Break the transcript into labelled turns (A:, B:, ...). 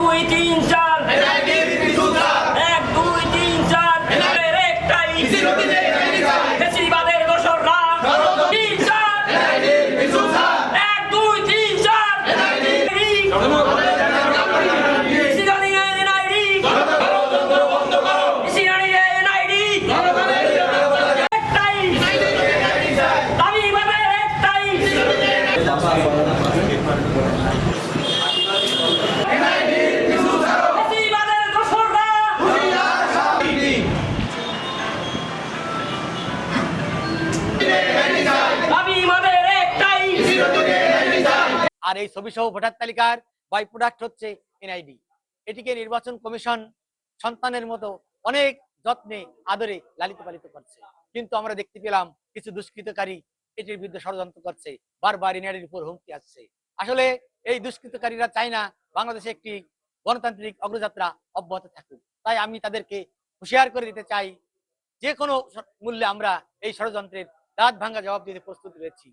A: দুই তিন চার
B: আর এই ছবি সহ ভোটার তালিকার বাই প্রোডাক্ট হচ্ছে এনআইডি এটিকে নির্বাচন কমিশন সন্তানের মতো অনেক যত্নে, আদরে লালিত পালিত করছে। কিন্তু আমরা দেখতে পেলাম কিছু দুষ্কৃতকারী এটির বিরুদ্ধে ষড়যন্ত্র করছে, বারবার নারীর উপর হুমকি আসছে। আসলে এই দুষ্কৃতকারীরা চায় না বাংলাদেশে একটি গণতান্ত্রিক অগ্রযাত্রা অব্যাহত থাকুক। তাই আমি তাদেরকে হুঁশিয়ার করে দিতে চাই, যে কোনো মূল্যে আমরা এই ষড়যন্ত্রের দাঁত ভাঙ্গা জবাব দিতে প্রস্তুত রয়েছি।